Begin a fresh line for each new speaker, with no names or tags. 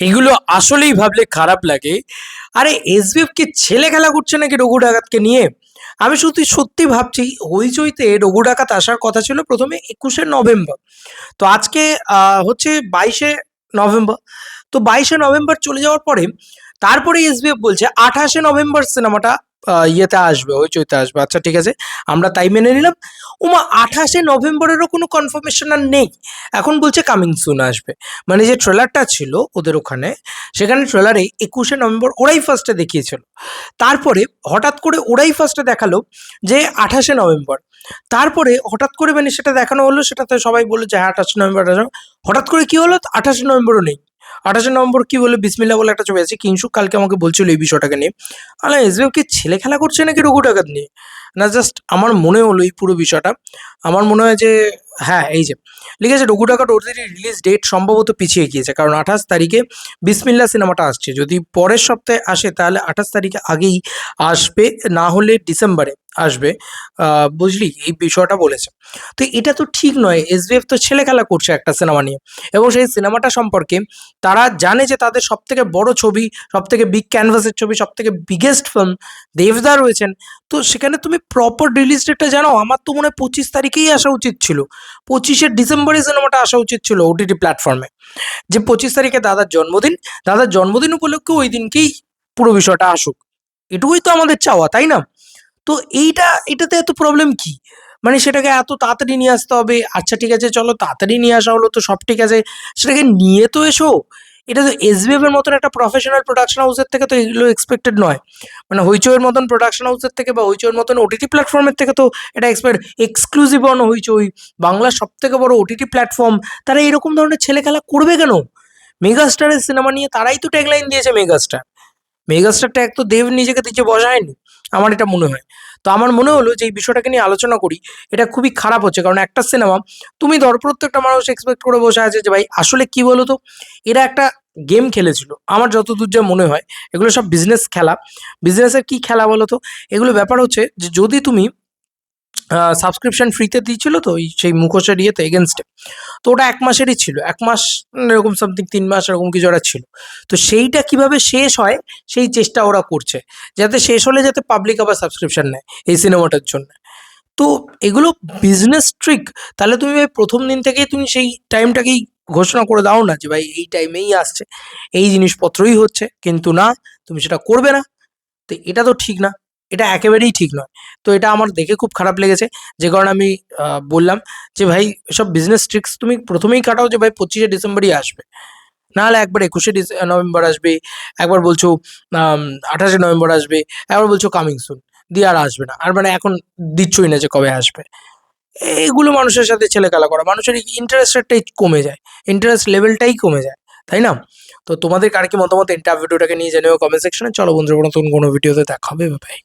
এগুলো আসলেই ভাবলে খারাপ লাগে। আরে, এসবিএফ কি ছেলে খেলা করছে নাকি রঘু ডাকাতকে নিয়ে? আমি সত্যি সত্যি ভাবছি, হইচইতে রঘু ডাকাত আসার কথা ছিল প্রথমে একুশে নভেম্বর। তো আজকে হচ্ছে বাইশে নভেম্বর। তো বাইশে নভেম্বর চলে যাওয়ার পরে, তারপরে এসবিএফ বলছে আঠাশে নভেম্বর সিনেমাটা ইয়েতে আসবে ওই হইচইতে আসবে। আচ্ছা ঠিক আছে। আমরা তাই মেনে নিলাম। ওমা আঠাশে নভেম্বরেরও কোনো কনফার্মেশন আর নেই। এখন বলছে কামিং সুন আসবে। মানে যে ট্রেলারটা ছিল ওদের ওখানে, সেখানে ট্রেলারে একুশে নভেম্বর ওরাই ফার্স্টে দেখিয়েছিল। তারপরে হঠাৎ করে ওরাই ফার্স্টে দেখাল যে আঠাশে নভেম্বর। তারপরে হঠাৎ করে মানে সেটা দেখানো হলো, সেটাতে সবাই বলল যে হ্যাঁ আঠাশে নভেম্বর 28 নভেম্বর। হঠাৎ করে কি হলো? আঠাশে নভেম্বরও নেই। আঠাশে নম্বর কি বলে বিসমিল্লা বলে একটা ছবি আছে কিংসুক কালকে আমাকে বলছিল এই বিষয়টাকে নিয়ে। আলা এসবিএফ কি ছেলে খেলা করছে নাকি রঘু টাকাত নিয়ে? না জাস্ট আমার মনে হলো এই পুরো বিষয়টা। আমার মনে হয় যে হ্যাঁ এই যে লিখেছে রঘু ডাকাত ওটিটি রিলিজ ডেট সম্ভবত পিছিয়ে গিয়েছে, কারণ আঠাশ তারিখে বিসমিল্লা সিনেমাটা আসছে। যদি পরের সপ্তাহে আসে, তাহলে আঠাশ তারিখে আগেই আসবে, না হলে ডিসেম্বরে আসবে। বুঝলি? এই বিষয়টা বলেছে। তো এটা তো ঠিক নয় এস এসবিএফ তো ছেলে খেলা করছে একটা সিনেমা নিয়ে। এবং সেই সিনেমাটা সম্পর্কে তারা জানে যে তাদের সব থেকে বড় ছবি সব থেকে বিগ ক্যানভাসের ছবি সব থেকে বিগেস্ট ফিল্ম দেবদা রয়েছেন। তো সেখানে তুমি প্রপার রিলিজ ডেটটা জানো? আমার তো মনে হয় পঁচিশ তারিখেই আসা উচিত ছিল। পঁচিশে ডিসেম্বরে সিনেমাটা আসা উচিত ছিল ওটিটি প্ল্যাটফর্মে যে পঁচিশ তারিখে দাদার জন্মদিন দাদার জন্মদিন উপলক্ষে ওই দিনকেই পুরো বিষয়টা আসুক। এটুকুই তো আমাদের চাওয়া, তাই না? তো এইটা, এটাতে এত প্রবলেম কি? মানে সেটাকে এত তাড়াতাড়ি নিয়ে আসতে হবে। আচ্ছা ঠিক আছে, চলো তাড়াতাড়ি নিয়ে আসা হলো তো সব ঠিক আছে। সেটাকে নিয়ে তো এসো। এটা তো এসবিএফ এর মতন একটা প্রফেশনাল প্রোডাকশন হাউসের থেকে তো এগুলো এক্সপেক্টেড নয়। মানে হইচইয়ের মতন প্রোডাকশন হাউসের থেকে বা হইচইয়ের মতন ওটিটি প্ল্যাটফর্মের থেকে তো এটা এক্সপেক্ট এক্সক্লুসিভ অন হইচই বাংলার সব থেকে বড় ওটিটি প্ল্যাটফর্ম তারা এরকম ধরনের ছেলে খেলা করবে কেন? মেগাস্টারের সিনেমা নিয়ে তারাই তো ট্যাগলাইন দিয়েছে মেগাস্টার মেগাস্টার ট্যাগ তো দেব নিজেকে দিচ্ছে, বসায়নি। আমার এটা মনে হয়। তো আমার মনে হলো যে এই বিষয়টাকে নিয়ে আলোচনা করি, এটা খুবই খারাপ হচ্ছে। কারণ একটা সিনেমা তুমি ধর প্রত্যেকটা মানুষ এক্সপেক্ট করে বসে আছে যে ভাই আসলে কি বলো তো এরা একটা গেম খেলেছিল। আমার যতদূর যা মনে হয়, এগুলো সব বিজনেস খেলা। বিজনেসের কি খেলা বলো তো এগুলো ব্যাপার হচ্ছে যে যদি তুমি সাবস্ক্রিপশন ফ্রিতে দিয়েছিল তো ওই সেই মুখোশের ইয়েতে এগেনস্টে তো ওটা এক মাসেরই ছিল, এক মাস এরকম সামথিং তিন মাস এরকম কিছু ওরা ছিল। তো সেইটা কীভাবে শেষ হয়, সেই চেষ্টা ওরা করছে, যাতে শেষ হলে যাতে পাবলিক আবার সাবস্ক্রিপশন নেয় এই সিনেমাটার জন্য। তো এগুলো বিজনেস ট্রিক তাহলে তুমি ভাই প্রথম দিন থেকেই তুমি সেই টাইমটাকেই ঘোষণা করে দাও না যে ভাই এই টাইমেই আসছে। এই জিনিসপত্রই হচ্ছে, কিন্তু না, তুমি সেটা করবে না। তো এটা তো ঠিক না। এটা একেবারেই ঠিক নয়। তো এটা আমার দেখে খুব খারাপ লেগেছে। যে কারণে আমি বললাম যে, ভাই সব বিজনেস ট্রিক্স তুমি প্রথমেই কাটাও যে, ভাই, পঁচিশে ডিসেম্বরই আসবে। নাহলে একবার একুশে নভেম্বর আসবে, একবার বলছো আঠাশে নভেম্বর আসবে, একবার বলছো কামিং সুন দিয়ে আর আসবে না। আর মানে এখন দিচ্ছই না যে, কবে আসবে। এগুলো মানুষের সাথে ছেলে খেলা করা। মানুষের ইন্টারেস্টটাই কমে যায়। ইন্টারেস্ট লেভেলটাই কমে যায়। তাই না? তো তোমাদের কার কি মতামত? ইন্টারভিউটাকে নিয়ে জানিও কমেন্ট সেকশনে চলো বন্ধুরা, নতুন কোনো ভিডিওতে দেখা হবে। ভাই